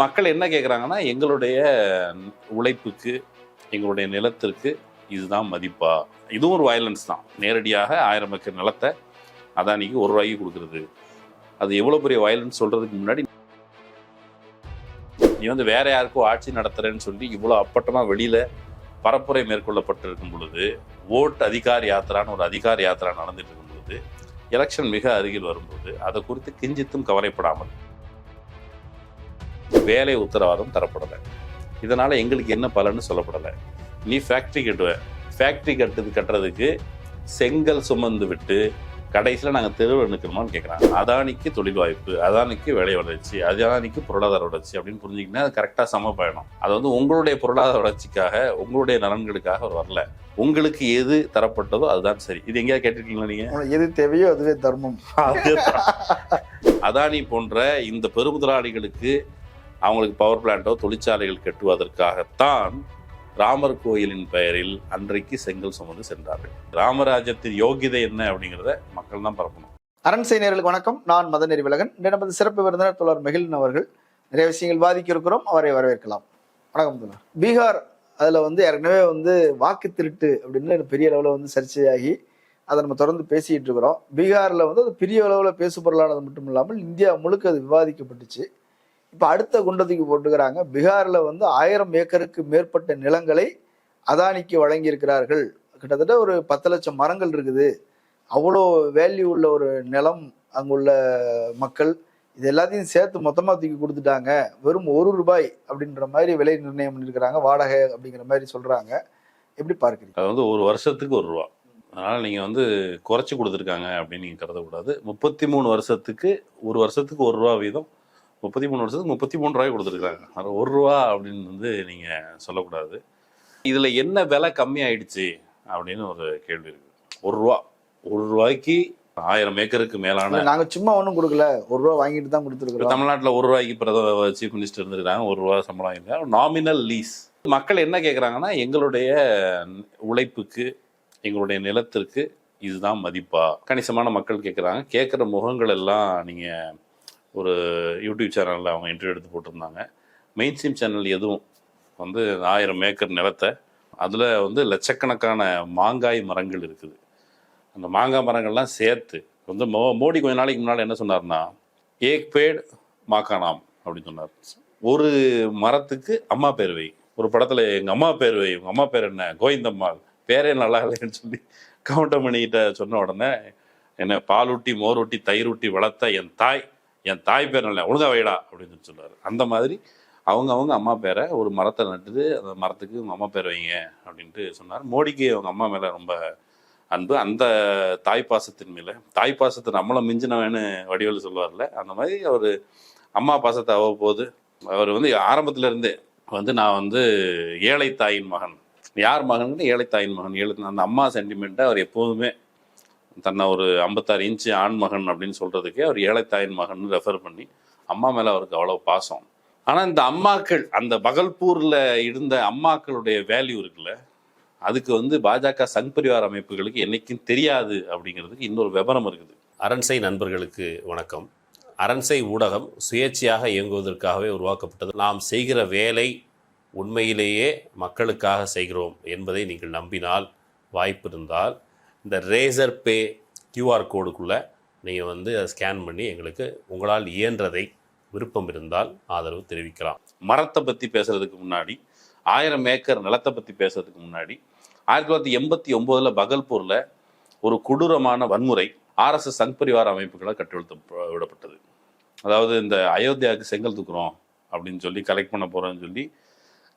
மக்கள் என்ன கேட்குறாங்கன்னா எங்களுடைய உழைப்புக்கு எங்களுடைய நிலத்திற்கு இதுதான் மதிப்பா? இதுவும் ஒரு வயலன்ஸ் தான். நேரடியாக ஆயிரம் ஏக்கர் நிலத்தை அதானிக்கு ஒரு ரூபாய்க்கு கொடுக்குறது. அது எவ்வளோ பெரிய வயலன்ஸ் சொல்றதுக்கு முன்னாடி நீ வந்து வேற யாருக்கோ ஆட்சி நடத்துறேன்னு சொல்லி இவ்வளோ அப்பட்டமாக வெளியில பரப்புரை மேற்கொள்ளப்பட்டிருக்கும் பொழுது ஓட் அதிகார் யாத்திரான்னு ஒரு அதிகார் யாத்திரா நடந்துட்டு இருக்கும் பொழுது எலெக்ஷன் மிக அருகில் வரும்போது அதை குறித்து கிஞ்சித்தும் கவலைப்படாமல் வேலை உத்தரவாதம் தரப்படலை. இதனால எங்களுக்கு என்ன பலன்னு சொல்லப்படலை. நீ ஃபேக்ட்ரி கட்டுவ. ஃபேக்ட்ரி கட்டுது கட்டுறதுக்கு செங்கல் சுமந்து விட்டு கடைசியில் நாங்கள் தெருவில் நிற்கணுமான்னு கேட்குறாங்க அதானிக்கு தொழில் வாய்ப்பு அதானிக்கு வேலை வளர்ச்சி அதானிக்கு பொருளாதார வளர்ச்சி அப்படின்னு புரிஞ்சிங்கன்னா அது கரெக்டாக சம பயணம். அது வந்து உங்களுடைய பொருளாதார வளர்ச்சிக்காக உங்களுடைய நலன்களுக்காக அவர் வரல. உங்களுக்கு எது தரப்பட்டதோ அதுதான் சரி. இது எங்கேயாவது கேட்டிருக்கீங்களா நீங்க? உங்களுக்கு எது தேவையோ அதுவே தர்மம். அதானி போன்ற இந்த பெருமுதலாளிகளுக்கு அவங்களுக்கு பவர் பிளான்ட்டோ தொழிற்சாலைகள் கட்டுவதற்காகத்தான் ராமர் கோயிலின் பெயரில் அன்றைக்கு செங்கல் சுமந்து சென்றார்கள். ராமராஜ்யத்தின் யோகிதை என்ன அப்படிங்கிறத மக்கள் தான் பரப்பணும். அரண்சை நேர்களுக்கு வணக்கம். நான் மதநெறி விலகன் நமது சிறப்பு விருந்தினர் தொடர் மெகிலன் அவர்கள். நிறைய விஷயங்கள் வாதிக்க இருக்கிறோம் அவரை வரவேற்கலாம். வணக்கம் தோழர். பீகார் அதில் வந்து ஏற்கனவே வந்து வாக்கு திருட்டு அப்படின்னு பெரிய அளவில் வந்து சர்ச்சையாகி அதை நம்ம தொடர்ந்து பேசிக்கிட்டு இருக்கிறோம். பீகாரில் வந்து அது பெரிய அளவில் பேசு பொருளானது மட்டும் இல்லாமல் இந்தியா முழுக்க அது விவாதிக்கப்பட்டுச்சு. இப்போ அடுத்த குண்டத்துக்கு போட்டுக்கிறாங்க. பீகாரில் வந்து ஆயிரம் ஏக்கருக்கு மேற்பட்ட நிலங்களை அதானிக்கு வழங்கியிருக்கிறார்கள். கிட்டத்தட்ட ஒரு பத்து லட்சம் மரங்கள் இருக்குது. அவ்வளோ வேல்யூ உள்ள ஒரு நிலம் அங்குள்ள மக்கள் இது எல்லாத்தையும் சேர்த்து மொத்தமாக தூக்கி கொடுத்துட்டாங்க. வெறும் ஒரு ரூபாய் அப்படின்ற மாதிரி விலை நிர்ணயம் பண்ணியிருக்கிறாங்க. வாடகை அப்படிங்கிற மாதிரி சொல்கிறாங்க எப்படி பார்க்குறீங்க? அது வந்து ஒரு வருஷத்துக்கு ஒரு ரூபா. அதனால் நீங்கள் வந்து குறைச்சி கொடுத்துருக்காங்க அப்படின்னு நீங்கள் கருதக்கூடாது. முப்பத்தி மூணு வருஷத்துக்கு ஒரு வருஷத்துக்கு ஒரு ரூபா வீதம் முப்பத்தி மூணு வருஷத்துக்கு முப்பத்தி மூணு ரூபாய் கொடுத்துருக்காங்க அது ஒரு ரூபா அப்படின்னு வந்து நீங்கள் சொல்லக்கூடாது. இதில் என்ன விலை கம்மி ஆயிடுச்சு அப்படின்னு ஒரு கேள்வி இருக்கு. ஒரு ரூபா. ஒரு ரூபாய்க்கு ஆயிரம் ஏக்கருக்கு மேலான நாங்க சும்மா ஒன்றும் கொடுக்கல. ஒரு ரூபா வாங்கிட்டு தான் இப்போ கொடுத்துருக்குறோம் தமிழ்நாட்டில் ஒரு ரூபாய்க்கு பிரதம சீஃப் மினிஸ்டர் இருந்திருக்காங்க. ஒரு ரூபா சம்பளம் இல்லை நாமினல் லீஸ் மக்கள் என்ன கேட்குறாங்கன்னா எங்களுடைய உழைப்புக்கு எங்களுடைய நிலத்திற்கு இதுதான் மதிப்பா? கணிசமான மக்கள் கேட்குறாங்க கேட்குற முகங்கள் எல்லாம் நீங்கள் ஒரு யூடியூப் சேனலில் அவங்க இன்டர்வியூ எடுத்து போட்டிருந்தாங்க. மெயின் ஸ்ட்ரீம் சேனல் எதுவும் வந்து ஆயிரம் ஏக்கர் நிலத்தை அதில் வந்து லட்சக்கணக்கான மாங்காய் மரங்கள் இருக்குது. அந்த மாங்காய் மரங்கள்லாம் சேர்த்து வந்து மோ மோடி கொஞ்ச நாளைக்கு முன்னால் என்ன சொன்னார்னா ஏக் பேட் மாக்கானாம் அப்படின்னு சொன்னார். ஒரு மரத்துக்கு அம்மா பேர் வை. ஒரு படத்தில் எங்கள் அம்மா பேர் வை. உங்கள் அம்மா பேர் என்ன? கோவிந்தம்மாள் பேரே நல்லா இல்லைன்னு சொல்லி கவுண்டமணிகிட்ட சொன்ன உடனே என்ன பாலூட்டி மோரூட்டி தயிரூட்டி வளர்த்த என் தாய் என் தாய் பேர் நல்ல ஒழுங்கா வைடா அப்படின்னு சொல்லுவார் அந்த மாதிரி அவங்க அவங்க அம்மா பேரை ஒரு மரத்தை நட்டுது அந்த மரத்துக்கு உங்கள் அம்மா பேர் வைங்க அப்படின்ட்டு சொன்னார். மோடிக்கு அவங்க அம்மா மேலே ரொம்ப அன்பு. அந்த தாய் பாசத்தின் மேலே தாய் பாசத்தை நம்மளை மிஞ்சினவன்னு வடிவேல் சொல்லுவார்ல அந்த மாதிரி அவர் அம்மா பாசத்தை அவ்வப்போது அவர் வந்து ஆரம்பத்துல இருந்தே வந்து நான் வந்து ஏழை தாயின் மகன். யார் மகன் ஏழை தாயின் மகன். ஏழு அந்த அம்மா சென்டிமெண்ட்டை அவர் எப்போதுமே தன்னை ஒரு ஐம்பத்தாறு இன்ச்சு ஆண் மகன் அப்படின்னு சொல்கிறதுக்கே அவர் ஏழைத்தாயின் மகன் ரெஃபர் பண்ணி அம்மா மேலே அவருக்கு அவ்வளோ பாசம். ஆனால் இந்த அம்மாக்கள் அந்த பகல்பூரில் இருந்த அம்மாக்களுடைய வேல்யூ இருக்குல்ல அதுக்கு வந்து பாஜக சங் பரிவார் அமைப்புகளுக்கு என்றைக்கும் தெரியாது அப்படிங்கிறதுக்கு இன்னொரு விவரம் இருக்குது. அரண்சை நண்பர்களுக்கு வணக்கம். அரண்சை ஊடகம் சுயேட்சையாக இயங்குவதற்காகவே உருவாக்கப்பட்டது. நாம் செய்கிற வேலை உண்மையிலேயே மக்களுக்காக செய்கிறோம் என்பதை நீங்கள் நம்பினால் வாய்ப்பு இருந்தால் இந்த ரேசர் பே கியூஆர் கோடுக்குள்ளே நீங்கள் வந்து அதை ஸ்கேன் பண்ணி எங்களுக்கு உங்களால் இயன்றதை விருப்பம் இருந்தால் ஆதரவு தெரிவிக்கலாம். மரத்தை பற்றி பேசுகிறதுக்கு முன்னாடி ஆயிரம் ஏக்கர் நிலத்தை பற்றி பேசுகிறதுக்கு முன்னாடி ஆயிரத்தி தொள்ளாயிரத்தி எண்பத்தி ஒம்போதில் பகல்பூரில் ஒரு கொடூரமான வன்முறை ஆர்எஸ்எஸ் சங் பரிவார அமைப்புகளால் கட்டெழுத்து விடப்பட்டது. அதாவது இந்த அயோத்தியாவுக்கு செங்கல் தூக்குறோம் அப்படின்னு சொல்லி கலெக்ட் பண்ண போகிறோன்னு சொல்லி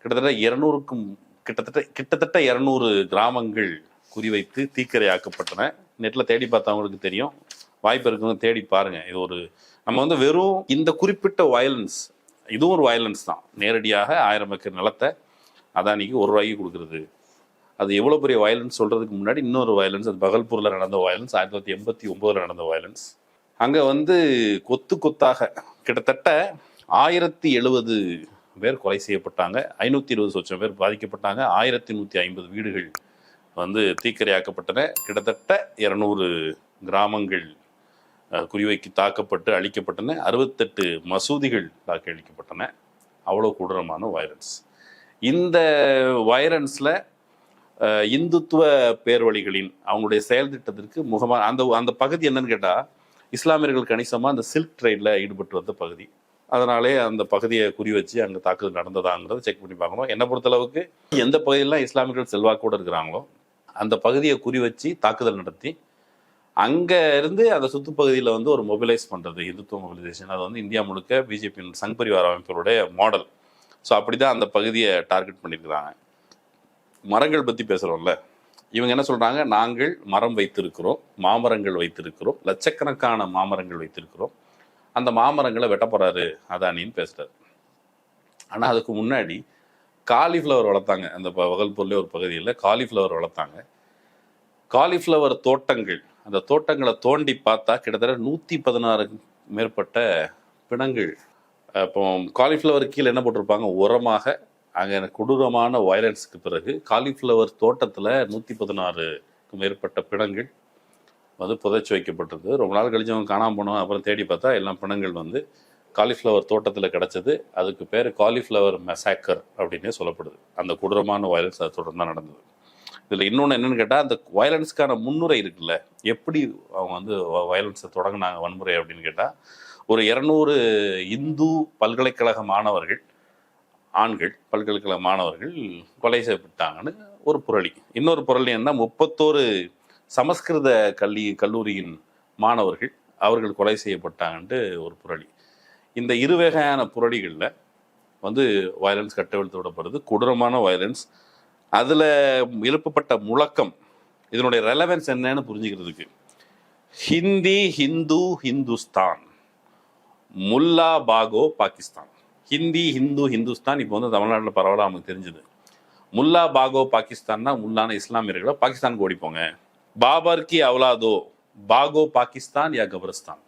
கிட்டத்தட்ட இரநூறுக்கும் கிட்டத்தட்ட கிட்டத்தட்ட இரநூறு கிராமங்கள் குறிவைத்து தீக்கிரையாக்கப்பட்டன. நெட்டில் தேடி பார்த்தவங்களுக்கு தெரியும். வாய்ப்பு இருக்கவங்க தேடி பாருங்க. இது ஒரு நம்ம வந்து வெறும் இந்த குறிப்பிட்ட வயலன்ஸ் இதுவும் ஒரு வயலன்ஸ் தான். நேரடியாக ஆயிரம் ஏக்கர் நிலத்தை அதானிக்கு ஒரு ரூபாய்க்கு கொடுக்குறது. அது எவ்வளோ பெரிய வயலன்ஸ் சொல்கிறதுக்கு முன்னாடி இன்னொரு வயலன்ஸ் அது பகல்பூரில் நடந்த வயலன்ஸ் ஆயிரத்தி தொள்ளாயிரத்தி எண்பத்தி ஒம்போதில் நடந்த வயலன்ஸ் அங்கே வந்து கொத்து கொத்தாக கிட்டத்தட்ட ஆயிரத்தி எழுபது பேர் கொலை செய்யப்பட்டாங்க. ஐநூற்றி இருபது சொச்சம் பேர் பாதிக்கப்பட்டாங்க. ஆயிரத்தி நூற்றி ஐம்பது வீடுகள் வந்து தீக்கரையாக்கப்பட்டன. கிட்டத்தட்ட இரநூறு கிராமங்கள் குறிவைக்கு தாக்கப்பட்டு அழிக்கப்பட்டன. அறுபத்தெட்டு மசூதிகள் தாக்கி அழிக்கப்பட்டன. அவ்வளோ கொடூரமான வைரன்ஸ் இந்த வைரன்ஸில் இந்துத்துவ பேர்வழிகளின் அவங்களுடைய செயல் திட்டத்திற்கு முகமாக அந்த அந்த பகுதி என்னன்னு கேட்டால் இஸ்லாமியர்கள் கணிசமாக அந்த சில்க் ட்ரெயினில் ஈடுபட்டு வந்த பகுதி. அதனாலே அந்த பகுதியை குறி வச்சு அங்கே தாக்குதல் நடந்ததாங்கிறத செக் பண்ணி பார்க்கணும். என்னை பொறுத்தளவுக்கு எந்த பகுதியெல்லாம் இஸ்லாமியர்கள் செல்வாக்கோடு இருக்கிறாங்களோ அந்த பகுதியை குறி வச்சு தாக்குதல் நடத்தி அங்கே இருந்து அந்த சுற்றுப்பகுதியில் வந்து ஒரு மொபிலைஸ் பண்ணுறது இந்துத்துவ மொபிலைசேஷன் அது வந்து இந்தியா முழுக்க பிஜேபியின் சங் பரிவார அமைப்புகளுடைய மாடல் ஸோ அப்படி தான் அந்த பகுதியை டார்கெட் பண்ணியிருக்கிறாங்க. மரங்கள் பற்றி பேசுகிறோம்ல இவங்க என்ன சொல்கிறாங்க நாங்கள் மரம் வைத்திருக்கிறோம் மாமரங்கள் வைத்திருக்கிறோம் லட்சக்கணக்கான மாமரங்கள் வைத்திருக்கிறோம். அந்த மாமரங்களை வெட்ட போகிறாரு அதானின்னு பேசுகிறார் ஆனால் அதுக்கு முன்னாடி காலிஃப்ளவர் வளர்த்தாங்க. அந்த ப- வகல்பூர்லேயே ஒரு பகுதியில் காலிஃப்ளவர் வளர்த்தாங்க. காலிஃப்ளவர் தோட்டங்கள். அந்த தோட்டங்களை தோண்டி பார்த்தா கிட்டத்தட்ட நூற்றி பதினாறு மேற்பட்ட பிணங்கள். அப்போ காலிஃப்ளவர் கீழே என்ன போட்டிருப்பாங்க? உரமாக அங்கே கொடூரமான வயலன்ஸுக்கு பிறகு காலிஃப்ளவர் தோட்டத்தில் நூற்றி பதினாறுக்கு மேற்பட்ட பிணங்கள் வந்து புதைச்சி வைக்கப்பட்டிருக்கு ரொம்ப நாள் கழிச்சு அவங்க காணாமல் போனோம் அப்புறம் தேடி பார்த்தா எல்லாம் பிணங்கள் வந்து காலிஃப்ளவர் தோட்டத்தில் கிடச்சது. அதுக்கு பேர் காலிஃப்ளவர் மெசாக்கர் அப்படின்னே சொல்லப்படுது. அந்த கொடூரமான வயலன்ஸ் அது தொடர்ந்து தான் நடந்தது. இதில் இன்னொன்று என்னென்னு கேட்டால் அந்த வயலன்ஸ்க்கான முன்னுரை இருக்குல்ல எப்படி அவங்க வந்து வயலன்ஸை தொடங்கினாங்க வன்முறை அப்படின்னு கேட்டால் ஒரு இரநூறு இந்து பல்கலைக்கழக மாணவர்கள் ஆண்கள் பல்கலைக்கழக மாணவர்கள் கொலை செய்யப்பட்டாங்கன்னு ஒரு புரளி. இன்னொரு புரளி என்ன முப்பத்தோரு சமஸ்கிருத கல்வி கல்லூரியின் மாணவர்கள் அவர்கள் கொலை செய்யப்பட்டாங்கன்ட்டு ஒரு புரளி. இந்த இரு வகையான புரளிகளில் வந்து வயலன்ஸ் கட்டவிழ்த்து விடப்படுது. கொடூரமான வயலன்ஸ் அதில் எழுப்பப்பட்ட முழக்கம் இதனுடைய ரெலவென்ஸ் என்னன்னு புரிஞ்சுக்கிறதுக்கு. ஹிந்தி ஹிந்து ஹிந்துஸ்தான். முல்லா பாகோ பாகிஸ்தான். ஹிந்தி ஹிந்து ஹிந்துஸ்தான் இப்போ வந்து தமிழ்நாட்டில் பரவாயில்ல நமக்கு தெரிஞ்சுது. முல்லா பாகோ பாகிஸ்தான்னா முல்லான இஸ்லாமியர்களை? பாகிஸ்தானுக்கு ஓடிப்போங்க பாபர் கி அவுலாதோ பாகோ பாகிஸ்தான் யா கபரஸ்தான்.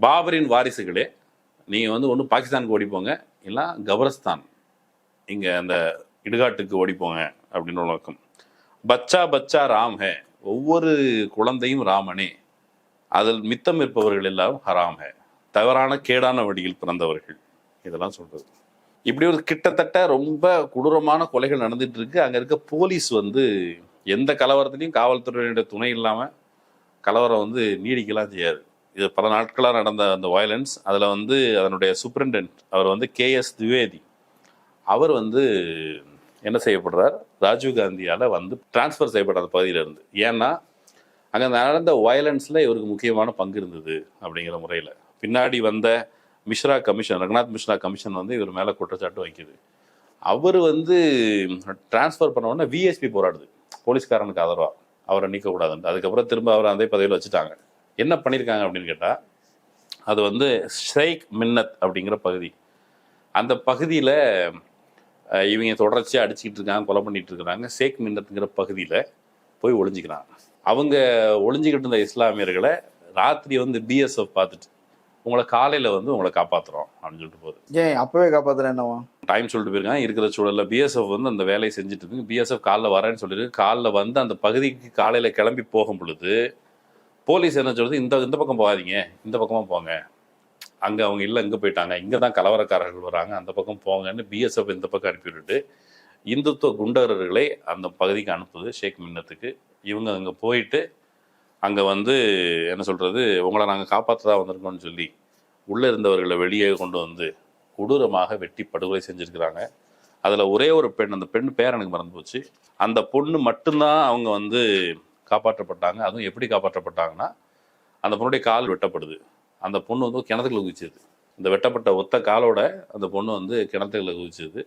பாபரின் வாரிசுகளே நீங்கள் வந்து ஒன்று பாகிஸ்தானுக்கு ஓடிப்போங்க இல்லை கபரஸ்தான். இங்கே அந்த இடுகாட்டுக்கு ஓடிப்போங்க அப்படின்னு ஒரு வழக்கம். பச்சா பச்சா ராம் ஹே ஒவ்வொரு குழந்தையும் ராமனே. அதில் மித்தம் இருப்பவர்கள் எல்லாம் ஹராம் ஹே. தவறான கேடான வழியில் பிறந்தவர்கள். இதெல்லாம் சொல்கிறது இப்படி ஒரு கிட்டத்தட்ட ரொம்ப கொடூரமான கொலைகள் நடந்துட்டு இருக்கு. அங்கே இருக்க போலீஸ் வந்து எந்த கலவரத்துலையும் காவல்துறையினுடைய துணை இல்லாமல் கலவரம் வந்து நீடிக்கலாம் செய்யாது. இது பல நாட்களாக நடந்த அந்த வயலன்ஸ் அதில் வந்து அதனுடைய சூப்ரிண்டென்ட் அவர் வந்து கேஎஸ் திவேதி அவர் வந்து என்ன செய்யப்படுறார்? ராஜீவ் காந்தியால் வந்து டிரான்ஸ்ஃபர் செய்யப்பட்ட அந்த பகுதியிலேருந்து. ஏன்னா அங்கே நடந்த வயலன்ஸில் இவருக்கு முக்கியமான பங்கு இருந்தது அப்படிங்கிற முறையில். பின்னாடி வந்த மிஸ்ரா கமிஷன் ரங்கநாத் மிஸ்ரா கமிஷன் வந்து இவர் மேலே குற்றச்சாட்டு வைக்குது. அவர் வந்து டிரான்ஸ்ஃபர் பண்ண உடனே விஎஸ்பி போராடுது. போலீஸ்காரனுக்கு ஆதரவா. அவரை நீக்கக்கூடாதுன்ட்டு. அதுக்கப்புறம் திரும்ப அவரை அதே பதவியில் வச்சுட்டாங்க. என்ன பண்ணியிருக்காங்க அப்படின்னு கேட்டால் அது வந்து ஷேக் மின்னத் அப்படிங்கிற பகுதி. அந்த பகுதியில் இவங்க தொடர்ச்சியாக அடிச்சுக்கிட்டு இருக்காங்க கொலை பண்ணிட்டு இருக்கிறாங்க. ஷேக் மின்னத்துங்கிற பகுதியில் போய் ஒளிஞ்சிக்கிறாங்க அவங்க ஒளிஞ்சிக்கிட்டு இருந்த இஸ்லாமியர்களை ராத்திரி வந்து பிஎஸ்எஃப் பார்த்துட்டு உங்களை காலையில் வந்து உங்களை காப்பாற்றுறோம் அப்படின்னு சொல்லிட்டு போகுது. ஏன் அப்பவே காப்பாத்துறேன் என்னவா? டைம் சொல்லிட்டு போயிருக்காங்க இருக்கிற சூழலில் பிஎஸ்எஃப் வந்து அந்த வேலையை செஞ்சுட்டு இருக்கு. பிஎஸ்எஃப் காலைல வரேன்னு சொல்லிட்டு காலைல வந்து அந்த பகுதிக்கு காலையில் கிளம்பி போகும் பொழுது போலீஸ் என்ன சொல்றது இந்த இந்த பக்கம் போகாதீங்க இந்த பக்கமாக போங்க. அங்கே அவங்க இல்லை இங்கே போயிட்டாங்க. இங்கே தான் கலவரக்காரர்கள் வராங்க அந்த பக்கம் போங்கன்னு பிஎஸ்எஃப் இந்த பக்கம் அனுப்பி விட்டுட்டு இந்துத்துவ குண்டர்களை அந்த பகுதிக்கு அனுப்புது ஷேக் மின்னத்துக்கு. இவங்க அங்கே போயிட்டு அங்கே வந்து என்ன சொல்கிறது உங்களை நாங்கள் காப்பாற்றதா வந்திருக்கோம்னு சொல்லி உள்ளே இருந்தவர்களை வெளியே கொண்டு வந்து கொடூரமாக வெட்டி படுகொலை செஞ்சுருக்கிறாங்க. அதில் ஒரே ஒரு பெண் அந்த பெண் பேர் எனக்கு மறந்து போச்சு. அந்த பொண்ணு மட்டும்தான் அவங்க வந்து காப்பாற்றப்பட்டாங்க. அதுவும் எப்படி காப்பாற்றப்பட்டாங்கன்னா அந்த பொண்ணுடைய கால் வெட்டப்படுது. அந்த பொண்ணு வந்து கிணத்துக்குள்ள குதிச்சது. இந்த வெட்டப்பட்ட ஒத்த காலோட அந்த பொண்ணு வந்து கிணத்துக்குள்ள குதிச்சது.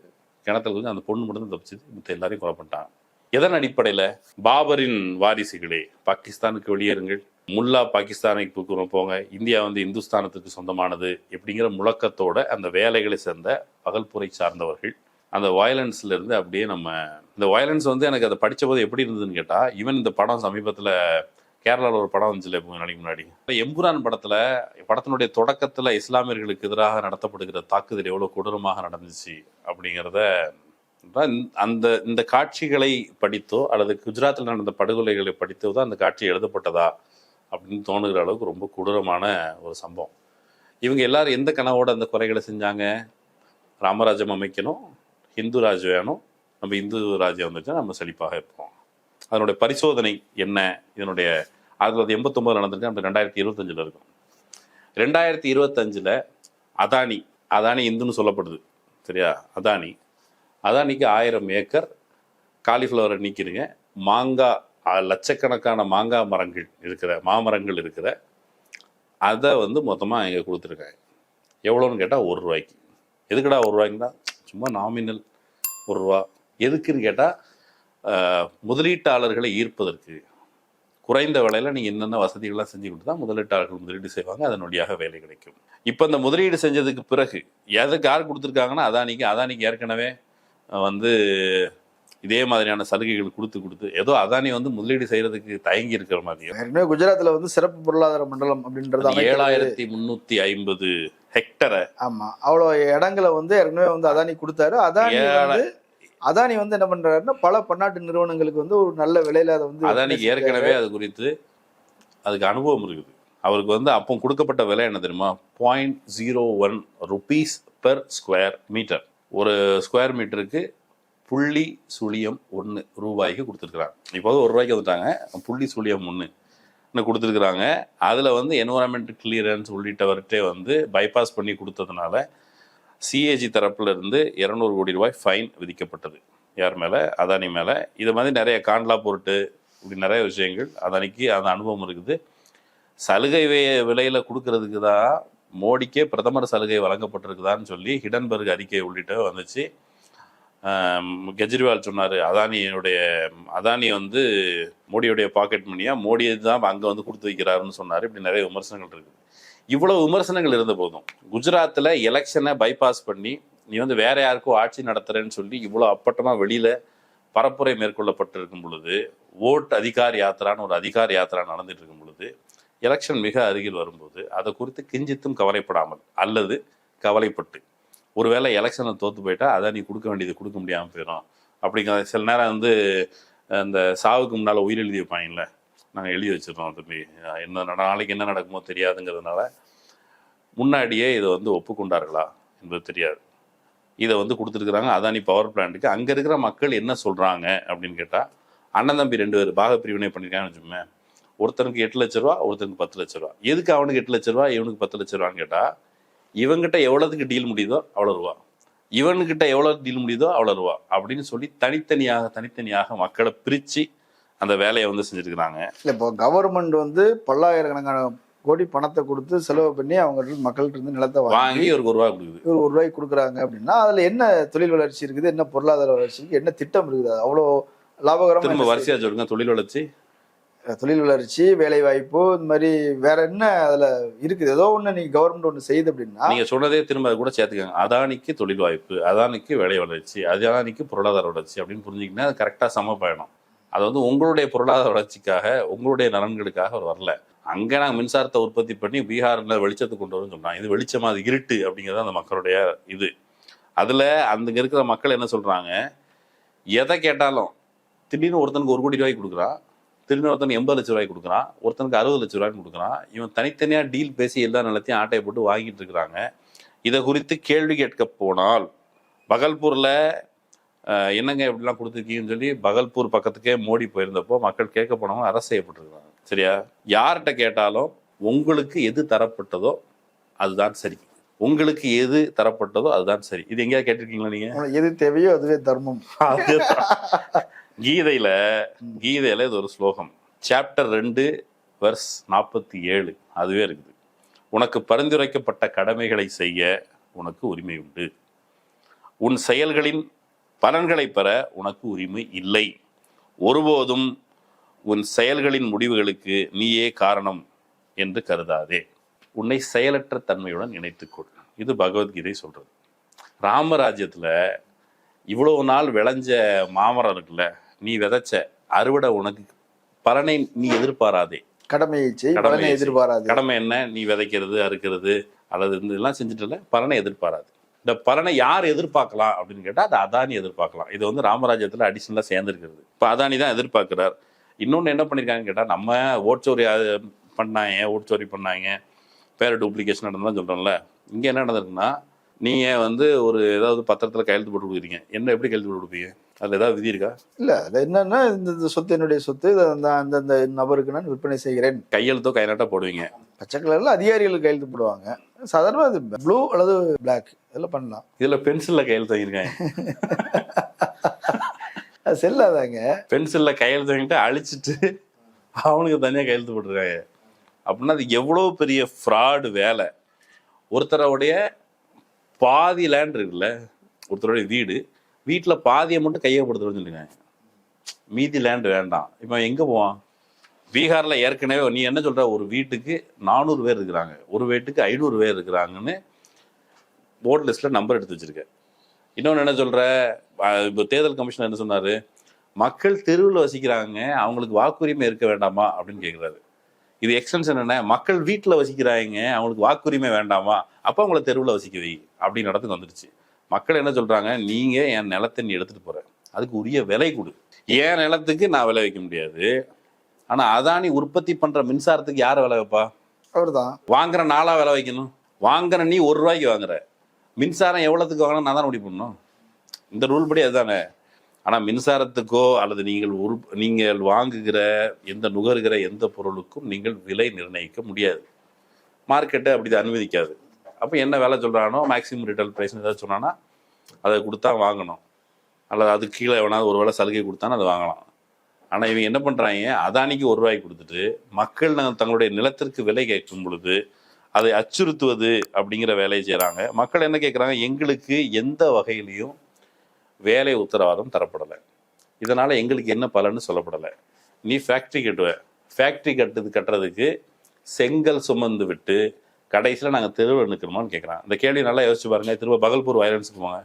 கிணத்துல குதிச்சு அந்த பொண்ணு மட்டும் தான் தப்பிச்சது. மத்த எல்லாரையும் கொலை பண்ணிட்டாங்க. எதன் அடிப்படையில்? பாபரின் வாரிசுகளே பாகிஸ்தானுக்கு வெளியேறுங்கள். முல்லா பாகிஸ்தானை தூக்குறோம் போங்க. இந்தியா வந்து இந்துஸ்தானத்துக்கு சொந்தமானது. எப்படிங்கிற முழக்கத்தோட அந்த வேலைகளை சேர்ந்த பகல்புரை சார்ந்தவர்கள் அந்த வயலன்ஸ்லேருந்து அப்படியே நம்ம இந்த வயலன்ஸ் வந்து எனக்கு அதை படித்த போது எப்படி இருந்ததுன்னு கேட்டால் ஈவன் இந்த படம் சமீபத்தில் கேரளாவில் ஒரு படம் வந்துச்சுல இப்போ நாளைக்கு முன்னாடி. இப்போ எம்புரான் படத்தில் படத்தினுடைய தொடக்கத்தில் இஸ்லாமியர்களுக்கு எதிராக நடத்தப்படுகிற தாக்குதல் எவ்வளோ கொடூரமாக நடந்துச்சு அப்படிங்கிறத அந்த இந்த காட்சிகளை படித்தோ அல்லது குஜராத்தில் நடந்த படுகொலைகளை படித்தோ தான் அந்த காட்சி எழுதப்பட்டதா அப்படின்னு தோணுகிற அளவுக்கு ரொம்ப கொடூரமான ஒரு சம்பவம். இவங்க எல்லாரும் எந்த கனவோட அந்த குறைகளை செஞ்சாங்க? ராமராஜ்யம் அமைக்கணும் ஹிந்து ராஜ் வேணும். நம்ம இந்து ராஜ்யம் வந்துச்சுன்னா நம்ம செழிப்பாக இருப்போம். அதனுடைய பரிசோதனை என்ன? இதனுடைய ஆயிரத்தி தொள்ளாயிரத்தி எண்பத்தொம்பது நடந்திருக்கு நம்ம ரெண்டாயிரத்தி இருபத்தஞ்சில் இருக்கும். ரெண்டாயிரத்தி இருபத்தஞ்சில் அதானி அதானி இந்துன்னு சொல்லப்படுது. சரியா? அதானி. அதானிக்கு ஆயிரம் ஏக்கர் காலிஃப்ளவரை நீக்கிடுங்க. மாங்காய் லட்சக்கணக்கான மாங்காய் மரங்கள் இருக்கிற மாமரங்கள் இருக்கிற அதை வந்து மொத்தமாக இங்கே கொடுத்துருக்காங்க. எவ்வளோன்னு கேட்டால் ஒரு ரூபாய்க்கு. எதுக்குடா ஒரு ரூபாய்க்குன்னா சும்மா நாமினல் ஒரு ரூபா. எதுக்குன்னு கேட்டால் முதலீட்டாளர்களை ஈர்ப்பதற்கு. குறைந்த விலையில் நீங்கள் என்னென்ன வசதிகள்லாம் செஞ்சு கொடுத்தா முதலீட்டாளர்கள் முதலீடு செய்வாங்க அதன் வழியாக வேலை கிடைக்கும். இப்போ இந்த முதலீடு செஞ்சதுக்கு பிறகு எதுக்கு யார் கொடுத்துருக்காங்கன்னா அதானிக்கு அதானிக்கு ஏற்கனவே வந்து இதே மாதிரியான சலுகைகள் கொடுத்து கொடுத்து ஏதோ அதானி வந்து முதலீடு செய்யறதுக்கு தயங்கி இருக்கிற மாதிரியும் ஏற்கனவே குஜராத்ல வந்து சிறப்பு பொருளாதார மண்டலம் அப்படின்றது. ஏழாயிரத்தி முன்னூத்தி ஐம்பது ஹெக்டரை. ஆமா. அவ்வளவு இடங்களை வந்து ஏற்கனவே வந்து அதானி கொடுத்தாரு. அதானி வந்து அதானி வந்து என்ன பண்றாருன்னா பல பன்னாட்டு நிறுவனங்களுக்கு வந்து ஒரு நல்ல விலையில அதை வந்து அதானிக்கு ஏற்கனவே அது குறித்து அதுக்கு அனுபவம் இருக்குது. அவருக்கு வந்து அப்போ கொடுக்கப்பட்ட விலை என்ன தெரியுமா? Point zero one rupees per square metre ஒரு ஸ்கொயர் மீட்டருக்கு புள்ளி சுழியம் ஒன்று ரூபாய்க்கு கொடுத்துருக்குறாங்க. இப்போது ஒரு ரூபாய்க்கு வந்துட்டாங்க. புள்ளி சுழியம் ஒன்று கொடுத்துருக்குறாங்க. அதில் வந்து என்வரான்மெண்ட் கிளியரன்ஸ் உள்ளிட்டவர்கிட்ட வந்து பைபாஸ் பண்ணி கொடுத்ததுனால சிஏஜி தரப்புலருந்து இரநூறு கோடி ரூபாய் ஃபைன் விதிக்கப்பட்டது. யார் மேலே? அதானி மேலே. இது மாதிரி நிறைய காண்டலா பொருட்டு இப்படி நிறைய விஷயங்கள். அதானிக்கு அந்த அனுபவம் இருக்குது. சலுகை விலையில் கொடுக்கறதுக்கு தான் மோடிக்கே பிரதமர் சலுகை வழங்கப்பட்டிருக்குதான்னு சொல்லி ஹிடன்பர்க் அறிக்கை உள்ளிட்ட வந்துச்சு. கெஜ்ரிவால் சொன்னார் அதானியுடைய அதானி வந்து மோடியுடைய பாக்கெட் மணியா மோடி தான் அங்கே வந்து கொடுத்து வைக்கிறாருன்னு சொன்னார். இப்படி நிறைய விமர்சனங்கள் இருக்குது. இவ்வளவு விமர்சனங்கள் இருந்த போதும் குஜராத்தில் எலெக்ஷனை பைபாஸ் பண்ணி நீ வந்து வேற யாருக்கோ ஆட்சி நடத்துறேன்னு சொல்லி இவ்வளோ அப்பட்டமாக வெளியில பரப்புரை மேற்கொள்ளப்பட்டிருக்கும் பொழுது ஓட் அதிகார் யாத்திரான்னு ஒரு அதிகார் யாத்திரா நடந்துட்டு இருக்கும் பொழுது எலெக்ஷன் மிக அருகில் வரும்போது அதை குறித்து கிஞ்சித்தும் கவலைப்படாமல் அல்லது கவலைப்பட்டு ஒருவேளை எலெக்ஷனை தோற்று போயிட்டா அதை நீ கொடுக்க வேண்டியது கொடுக்க முடியாமல் போயிடும் அப்படிங்கிற சில நேரம் வந்து அந்த சாவுக்கு முன்னால் உயிர் எழுதி வைப்பாங்கல்ல நாங்கள் எழுதி வச்சிருக்கோம் தம்பி என்ன நட- நாளைக்கு என்ன நடக்குமோ தெரியாதுங்கிறதுனால முன்னாடியே இதை வந்து ஒப்புக்கொண்டார்களா என்பது தெரியாது. இதை வந்து கொடுத்துருக்குறாங்க அதானி பவர் பிளான்ட்டுக்கு அங்கே இருக்கிற மக்கள் என்ன சொல்கிறாங்க அப்படின்னு கேட்டால் அண்ணன் தம்பி ரெண்டு பேர் பாக பிரிவினை பண்ணியிருக்காங்கன்னு வச்சுக்கோமே ஒருத்தனுக்கு எட்டு லட்ச ரூபா ஒருத்தனுக்கு பத்து லட்ச ரூபா. எதுக்கு அவனுக்கு எட்டு லட்ச ரூபா இவனுக்கு பத்து லட்ச ரூபான்னு கேட்டால் இவங்கிட்ட எவ்வளோதுக்கு டீல் முடியுதோ அவ்வளோ ரூபா. இவன்கிட்ட எவ்வளோ டீல் முடியுதோ அவ்வளோ ரூபா அப்படின்னு சொல்லி தனித்தனியாக தனித்தனியாக மக்களை பிரித்து அந்த வேலையை வந்து செஞ்சுருக்கிறாங்க. இல்ல இப்போ கவர்மெண்ட் வந்து பல்லாயிரக்கணக்கான கோடி பணத்தை கொடுத்து செலவு பண்ணி அவங்க மக்கள்கிட்ட இருந்து நிலத்தை வாங்கி இவருக்கு ஒரு ரூபா கொடுக்குது. இவர் ஒரு ரூபாய்க்கு கொடுக்குறாங்க அப்படின்னா அதுல என்ன தொழில் வளர்ச்சி இருக்குது என்ன பொருளாதார வளர்ச்சி இருக்கு என்ன திட்டம் இருக்குது? அவ்வளோ லாபகரமா திரும்ப என்ன வரிசையா சொல்லுங்க தொழில் வளர்ச்சி? தொழில் வளர்ச்சி வேலை வாய்ப்பு இந்த மாதிரி வேற என்ன அதுல இருக்குது? ஏதோ ஒண்ணு நீங்க கவர்மெண்ட் ஒண்ணு செய்யுது அப்படின்னா நீங்க சொன்னதே திரும்ப கூட சேர்த்துக்கோங்க. அதானிக்கு தொழில் வாய்ப்பு அதானிக்கு வேலை வளர்ச்சி அதானிக்கு பொருளாதார வளர்ச்சி அப்படின்னு புரிஞ்சுக்கிட்டா அது கரெக்டாக சம பயணம். அது வந்து உங்களுடைய பொருளாதார வளர்ச்சிக்காக உங்களுடைய நலன்களுக்காக அவர் வரல. அங்கே நாங்கள் மின்சாரத்தை உற்பத்தி பண்ணி பீகாரில் வெளிச்சத்தை கொண்டு வரும்னு சொன்னாங்க இது வெளிச்சமா அது இருட்டு அப்படிங்கிறது அந்த மக்களுடைய இது. அதில் அந்த இருக்கிற மக்கள் என்ன சொல்கிறாங்க எதை கேட்டாலும் திடீர்னு ஒருத்தனுக்கு ஒரு கோடி ரூபாய்க்கு கொடுக்குறான் திரும்ப ஒருத்தன் எண்பது லட்ச ரூபாய் கொடுக்குறான் ஒருத்தனுக்கு அறுபது லட்ச ரூபாய்க்கு கொடுக்குறான் இவன் தனித்தனியாக டீல் பேசி எல்லா நிலத்தையும் ஆட்டையை போட்டு வாங்கிட்டு இருக்கிறாங்க. இதை குறித்து கேள்வி கேட்க போனால் பகல்பூரில் என்னங்க இப்படிலாம் கொடுத்துருக்கீங்கன்னு சொல்லி பகல்பூர் பக்கத்துக்கே மோடி போயிருந்தப்போ மக்கள் கேட்க போனவங்க அரசு செய்யப்பட்டிருக்கிறாங்க. சரியா? யார்கிட்ட கேட்டாலும் உங்களுக்கு எது தரப்பட்டதோ அதுதான் சரி. உங்களுக்கு எது தரப்பட்டதோ அதுதான் சரி. இது எங்கேயாவது கேட்டிருக்கீங்களா நீங்க? எது தேவையோ அதுவே தர்மம். கீதையில கீதையில இது ஒரு ஸ்லோகம். சாப்டர் ரெண்டு வர்ஸ் நாற்பத்தி ஏழு. அதுவே இருக்குது. உனக்கு பரிந்துரைக்கப்பட்ட கடமைகளை செய்ய உனக்கு உரிமை உண்டு. உன் செயல்களின் பலன்களை பெற உனக்கு உரிமை இல்லை. ஒருபோதும் உன் செயல்களின் முடிவுகளுக்கு நீயே காரணம் என்று கருதாதே. உன்னை செயலற்ற தன்மையுடன் இணைத்துக்கொள். இது பகவத்கீதை சொல்றது. ராமராஜ்யத்துல இவ்வளவு நாள் விளைஞ்ச மாமரம் இருக்குல்ல நீ விதைச்ச அறுவடை உனக்கு பலனை நீ எதிர்பாராதே. கடமையை செய். எதிர்பாராது. கடமை என்ன? நீ விதைக்கிறது அறுக்கிறது அல்லது இந்த இதெல்லாம் செஞ்சுட்டு பலனை எதிர்பாராது. இந்த பலனை யார் எதிர்பார்க்கலாம் அப்படின்னு கேட்டால் அது அதானி எதிர்பார்க்கலாம். இது வந்து ராமராஜ்யத்தில் அடிஷனலாக சேர்ந்துருக்கிறது. இப்போ அதானி தான் எதிர்பார்க்கிறார். இன்னொன்று என்ன பண்ணியிருக்காங்கன்னு கேட்டால் நம்ம ஓட்சோரி பண்ணாங்க ஓட்சோரி பண்ணாங்க? பேர டூப்ளிகேஷன் நடந்ததான் சொல்கிறோம்ல இங்கே என்ன நடந்திருக்குன்னா நீங்கள் வந்து ஒரு ஏதாவது பத்திரத்தில் கையெழுத்து போட்டு கொடுக்குறீங்க. என்ன எப்படி கையெழுத்து போட்டு கொடுப்பீங்க? அதில் ஏதாவது விதி இருக்கா? இல்ல அதுல என்னன்னா இந்த சொத்து என்னுடைய சொத்து இதை அந்த அந்தந்த நபருக்கு நான் விற்பனை செய்கிறேன். கையெழுத்தோ கைநாட்டோ போடுவீங்க. பச்சை கலர்ல அதிகாரிகள் கையெழுத்து போடுவாங்க. சாதாரணமா அது ப்ளூ அல்லது பிளாக் இதெல்லாம் பண்ணலாம். இதில் பென்சிலில் கையெழுத்து வாங்கியிருக்காங்க. அது செல்லாதாங்க. பென்சிலில் கையெழுத்து வாங்கிட்டு அழிச்சிட்டு அவனுக்கு தனியாக கையெழுத்து போட்டிருக்காங்க. அப்படின்னா அது எவ்வளோ பெரிய ஃப்ராடு வேலை. ஒருத்தரோடைய பாதி லேண்ட் இருக்குல்ல ஒருத்தருடைய வீடு வீட்டில் பாதியை மட்டும் கையப்படுத்துறோம்னு சொல்லுங்க மீதி லேண்ட் வேண்டாம். இப்போ எங்கே போவான்? பீகாரில் ஏற்கனவே நீ என்ன சொல்கிற ஒரு வீட்டுக்கு நானூறு பேர் இருக்கிறாங்க. ஒரு வீட்டுக்கு ஐநூறு பேர் இருக்கிறாங்கன்னு போர்ட் லிஸ்ட்டில் நம்பர் எடுத்து வச்சுருக்கேன் இன்னொன்று என்ன சொல்கிற இப்போ தேர்தல் கமிஷனர் என்ன சொன்னார்? மக்கள் தெருவில் வசிக்கிறாங்க. அவங்களுக்கு வாக்குரிமை இருக்க வேண்டாமா? அப்படின்னு கேட்குறாரு இது எக்ஸ்டென்ஷன் என்ன மக்கள் வீட்டில் வசிக்கிறாங்க அவங்களுக்கு வாக்குரிமை வேண்டாமா? அப்போ அவங்கள தெருவில் வசிக்க வை அப்படின்னு இடத்துக்கு வந்துருச்சு. மக்கள் என்ன சொல்றாங்க நீங்க என் நிலத்தை நீ எடுத்துட்டு போற. அதுக்கு உரிய விலை கொடு. என் நிலத்துக்கு நான் விலை வைக்க முடியாது. ஆனா அதானி உற்பத்தி பண்ற மின்சாரத்துக்கு யார் விலை வைப்பா? அவர்தான். வாங்குற நாளா விலை வைக்கணும். வாங்குற நீ ஒரு ரூபாய்க்கு வாங்குற. மின்சாரம் எவ்வளவுக்கு வாங்கணும் நான் தான் முடிவு பண்ணணும். இந்த ரூல் படி அதுதானே. ஆனால் மின்சாரத்துக்கோ அல்லது நீங்கள் உரு நீங்கள் வாங்குகிற எந்த நுகர்கிற எந்த பொருளுக்கும் நீங்கள் விலை நிர்ணயிக்க முடியாது. மார்க்கெட்டை அப்படி அனுமதிக்காது. அப்போ என்ன வேலை சொல்கிறானோ மேக்ஸிமம் ரிட்டல் ப்ரைஸ் ஏதாவது சொன்னான்னா அதை கொடுத்தா வாங்கணும். அல்லது அதுக்கு கீழே எவனாவது ஒரு வேளை சலுகை கொடுத்தானா அதை வாங்கலாம். ஆனால் இவங்க என்ன பண்ணுறாங்க அதானிக்கு ஒரு ரூபாய் கொடுத்துட்டு மக்கள் நாங்கள் தங்களுடைய நிலத்திற்கு விலை கேட்கும் பொழுது அதை அச்சுறுத்துவது அப்படிங்கிற வேலையை செய்கிறாங்க மக்கள் என்ன கேட்குறாங்க எங்களுக்கு எந்த வகையிலையும் வேலை உத்தரவாதம் தரப்படலை. இதனால் எங்களுக்கு என்ன பலன்னு சொல்லப்படலை. நீ ஃபேக்ட்ரி கட்டுவ. ஃபேக்ட்ரி கட்டுது கட்டுறதுக்கு செங்கல் சுமந்து விட்டு கடைசியில் நாங்கள் தெருவில் நிற்கணுமான்னு கேட்குறான் இந்த கேள்வி நல்லா யோசிச்சு பாருங்க. திரும்ப பகல்பூர் வயலன்ஸுக்கு போங்க.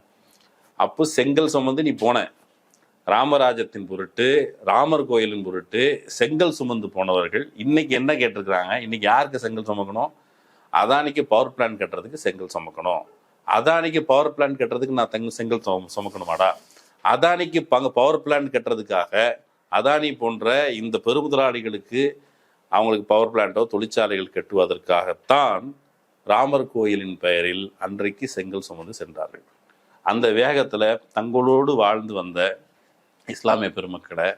அப்போ செங்கல் சுமந்து நீ போன. ராமராஜத்தின் பொருட்டு ராமர் கோயிலின் பொருட்டு செங்கல் சுமந்து போனவர்கள் இன்னைக்கு என்ன கேட்டிருக்கிறாங்க? இன்னைக்கு யாருக்கு செங்கல் சுமக்கணும்? அதானிக்கு பவர் பிளான்ட் கட்டுறதுக்கு செங்கல் சுமக்கணும். அதானிக்கு பவர் பிளான்ட் கட்டுறதுக்கு நான் தங்க செங்கல் சும- சுமக்கணுமாடா? அதானிக்கு பங்க பவர் பிளான்ட் கட்டுறதுக்காக அதானி போன்ற இந்த பெருமுதலாளிகளுக்கு அவங்களுக்கு பவர் பிளான்ட்டோ தொழிற்சாலைகள் கட்டுவதற்காகத்தான் ராமர் கோயிலின் பெயரில் அன்றைக்கு செங்கல் சுமந்து சென்றார்கள். அந்த வேகத்தில் தங்களோடு வாழ்ந்து வந்த இஸ்லாமிய பெருமக்களை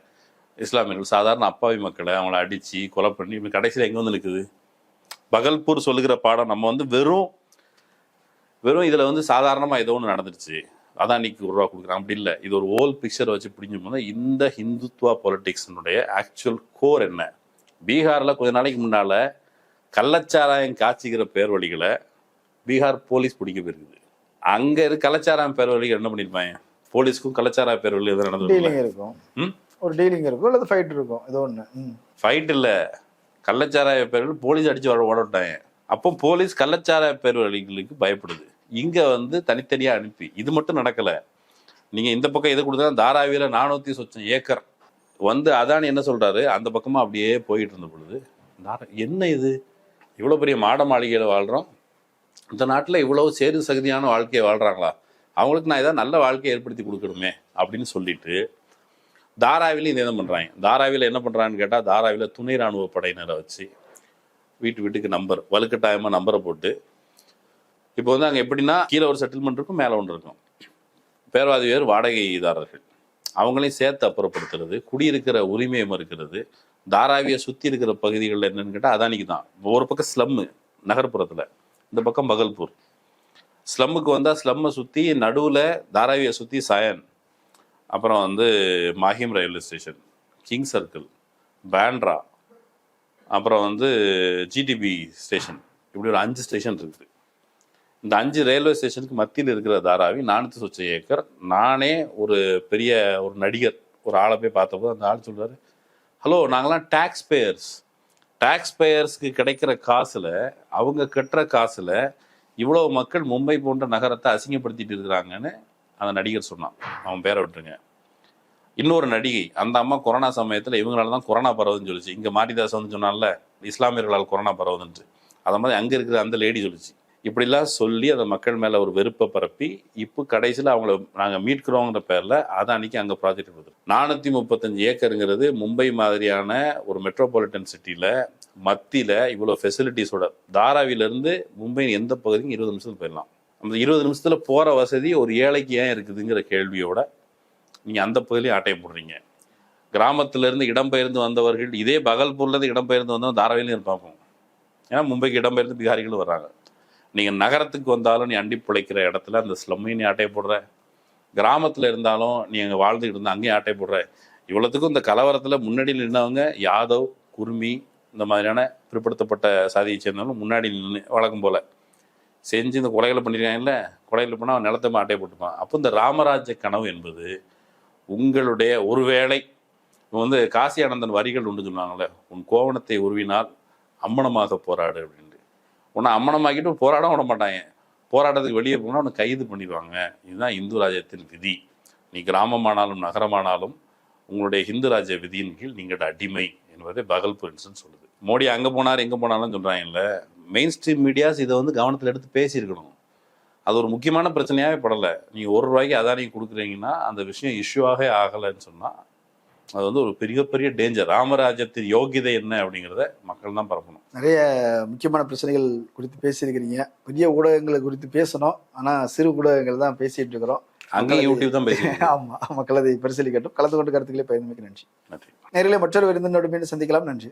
இஸ்லாமியர்கள் சாதாரண அப்பாவி மக்களை அவங்கள அடித்து கொலை பண்ணி கடைசியில் எங்கே வந்து நிற்குது பகல்பூர் சொல்லுகிற பாடம் நம்ம வந்து வெறும் வெறும் இதில் வந்து சாதாரணமாக ஏதோ ஒன்று நடந்துருச்சு. அதானிக்கு ஒரு ரூபா கொடுக்குறான் அப்படி இல்லை. இது ஒரு ஓல் பிக்சர் வச்சு பிடிஞ்சு போது இந்த ஹிந்துத்வா பொலிட்டிக்ஸினுடைய ஆக்சுவல் கோர் என்ன? பீகாரில் கொஞ்ச நாளைக்கு முன்னால் கள்ளச்சாராயம் காய்ச்சிக்கிற பேர்வழிகளை பீகார் போலீஸ் பிடிக்க போயிருக்குது. அங்கே இருக்க கள்ளச்சாராயம் பேர்வழிகள் என்ன பண்ணியிருப்பாங்க போலீஸ்க்கும் கள்ளச்சாராய பேர்வழி எதுவும் நடந்து இருக்கும்? ஒரு டீலிங் இருக்கும் அல்லது ஃபைட் இருக்கும். ஏதோ ம். ஃபைட் இல்லை. கள்ளச்சாராய பேர்கள் போலீஸ் அடிச்சு வர ஓட விட்டாங்க. அப்போ போலீஸ் கள்ளச்சார பேர்வழிகளுக்கு பயப்படுது. இங்க வந்து தனித்தனியா அனுப்பி. இது மட்டும் நடக்கல. நீங்க இந்த பக்கம் எது கொடுத்தா தாராவியில நானூத்தி சொச்சம் ஏக்கர். வந்து அதானி என்ன சொல்றாரு? அந்த பக்கமா அப்படியே போயிட்டு இருந்த பொழுது என்ன இது? இவ்வளோ பெரிய மாட மாளிகையில் வாழ்கிறோம் இந்த நாட்டில் இவ்வளவு சேரு சகதியான வாழ்க்கையை வாழ்கிறாங்களா அவங்களுக்கு நான் ஏதாவது நல்ல வாழ்க்கையை ஏற்படுத்தி கொடுக்கணுமே அப்படின்னு சொல்லிட்டு தாராவிலையும் இதை என்ன பண்ணுறாங்க தாராவியில் என்ன பண்ணுறாங்கன்னு கேட்டால் தாராவியில் துணை ராணுவ படையினரை வச்சு வீட்டு வீட்டுக்கு நம்பர் வலுக்கட்டாயமாக நம்பரை போட்டு இப்போ வந்து அங்கே எப்படின்னா கீழே ஒரு செட்டில்மெண்ட் இருக்கும் மேலே ஒன்று இருக்கும். பேரவாதி பேர் வாடகைதாரர்கள். அவங்களையும் சேர்த்து அப்புறப்படுத்துறது குடியிருக்கிற உரிமையை மறுக்கிறது தாராவியை சுற்றி இருக்கிற பகுதிகளில் என்னன்னு கேட்டால் அதானிக்கு தான். ஒரு பக்கம் ஸ்லம்மு நகர்ப்புறத்தில். இந்த பக்கம் பகல்பூர். ஸ்லம்முக்கு வந்தால் ஸ்லம்மை சுற்றி நடுவில் தாராவியை சுற்றி சயன். அப்புறம் வந்து Mahim railway station King circle Bandra அப்புறம் வந்து ஜிடிபி ஸ்டேஷன் இப்படி ஒரு அஞ்சு ஸ்டேஷன் இருக்குது. இந்த அஞ்சு ரயில்வே ஸ்டேஷனுக்கு மத்தியில் இருக்கிற தாராவி நானூற்றி சொச்ச ஏக்கர். நானே ஒரு பெரிய ஒரு நடிகர் ஒரு ஆளை போய் பார்த்தபோது அந்த ஆள் சொல்கிறார் ஹலோ நாங்களாம் டேக்ஸ் பேயர்ஸ் டேக்ஸ் பேயர்ஸ்க்கு கிடைக்கிற காசில் அவங்க கட்டுற காசில் இவ்வளோ மக்கள் மும்பை போன்ற நகரத்தை அசிங்கப்படுத்திட்டு இருக்கிறாங்கன்னு அந்த நடிகர் சொன்னான். அவன் பேரை விட்டுருங்க. இன்னொரு நடிகை அந்த அம்மா கொரோனா சமயத்தில் இவங்களால தான் கொரோனா பரவுதுன்னு சொல்லிச்சு. இங்கே மாரிதாஸ் வந்து சொன்னால இஸ்லாமியர்களால் கொரோனா பரவுதுன்ட்டு. அதை மாதிரி அங்கே இருக்கிற அந்த லேடி சொல்லிச்சு. இப்படிலாம் சொல்லி அதை மக்கள் மேலே ஒரு வெறுப்பை பரப்பி இப்போ கடைசியில் அவங்கள நாங்கள் மீட்கிறோங்கிற பேரில் அதானிக்கு அங்கே ப்ராஜெக்ட் கொடுத்துரு நானூற்றி முப்பத்தஞ்சு ஏக்கருங்கிறது மும்பை மாதிரியான ஒரு மெட்ரோபாலிட்டன் சிட்டியில் மத்தியில் இவ்வளோ ஃபெசிலிட்டிஸோட தாராவிலேருந்து மும்பை எந்த பகுதிக்கும் இருபது நிமிஷத்துக்கு போயிடலாம். அந்த இருபது நிமிஷத்தில் போகிற வசதி ஒரு ஏழைக்கு ஏன் இருக்குதுங்கிற கேள்வியோட நீங்கள் அந்த பகுதியிலையும் ஆட்டையை போடுறீங்க. கிராமத்திலேருந்து இடம்பெயர்ந்து வந்தவர்கள் இதே பகல்பூர்லேருந்து இடம்பெயர்ந்து வந்தவங்க தாராவிலையும் இருப்பாங்க. ஏன்னா மும்பைக்கு இடம்பெயர்ந்து பிகாரிகளும் வர்றாங்க. நீங்கள் நகரத்துக்கு வந்தாலும் நீ அண்டி பிழைக்கிற இடத்துல அந்த ஸ்லம்மையும் நீ ஆட்டையை போடுற. கிராமத்தில் இருந்தாலும் நீ அங்கே வாழ்ந்துக்கிட்டு இருந்தால் அங்கேயும் ஆட்டை போடுற. இவ்வளோத்துக்கும் இந்த கலவரத்தில் முன்னாடி நின்றவங்க யாதவ் குர்மி இந்த மாதிரியான பிற்படுத்தப்பட்ட சாதியை சேர்ந்தாலும் முன்னாடி நின்று வழக்கம் போல். செஞ்சு இந்த கொலைகளை பண்ணியிருக்காங்கல்ல கொலைகளை பண்ணால் அவன் நிலத்தை ஆட்டையை போட்டுப்பான். அப்போ இந்த ராமராஜ்ய கனவு என்பது உங்களுடைய ஒருவேளை வந்து காசி ஆனந்தன் வரிகள் உண்டு சொன்னாங்களே உன் கோவணத்தை உருவினால் அம்மனமாக போராடு அப்படின்ட்டு. உன்னை அம்மனமாக்கிட்டு போராட விட மாட்டாங்க போராட்டத்துக்கு வெளியே போனால் உன்னை கைது பண்ணிடுவாங்க. இதுதான் இந்து ராஜ்யத்தின் விதி. நீ கிராமமானாலும் நகரமானாலும் உங்களுடைய ஹிந்து ராஜ்ய விதியின் கீழ் நீங்கள் அடிமை என்பதை பகல்புரின்ஸ்னு சொல்லுது. மோடி அங்கே போனார் எங்கே போனாலும் சொல்கிறாங்கல்ல மெயின் ஸ்ட்ரீம் மீடியாஸ் இதை வந்து கவனத்தில் எடுத்து பேசியிருக்கணும். அது ஒரு முக்கியமான பிரச்சனையாகவே படலை. நீங்கள் ஒரு ரூபாய்க்கு அதானிக்கு கொடுக்குறீங்கன்னா அந்த விஷயம் இஷ்யூவாகவே ஆகலைன்னு சொன்னால் அது வந்து ஒரு பெரிய பெரிய டேஞ்சர் ராமராஜ்யத்தின் யோகிதை என்ன அப்படிங்கிறத மக்கள் தான் பரப்பணும். நிறைய முக்கியமான பிரச்சனைகள் குறித்து பேசியிருக்கிறீங்க. பெரிய ஊடகங்களை குறித்து பேசணும். ஆனா சிறு ஊடகங்கள் தான் பேசிட்டு இருக்கிறோம். அங்கேயும் யூடியூப் தான் பேசுகிறேன் ஆமா மக்கள் அதை பரிசீலிக்கட்டும். கலந்து கொண்டு கருத்துக்களை பயந்துமிக்க நன்றி. நன்றி. நேரிலே மற்றொரு விருந்தினோடு மீண்டும் சந்திக்கலாம். நன்றி.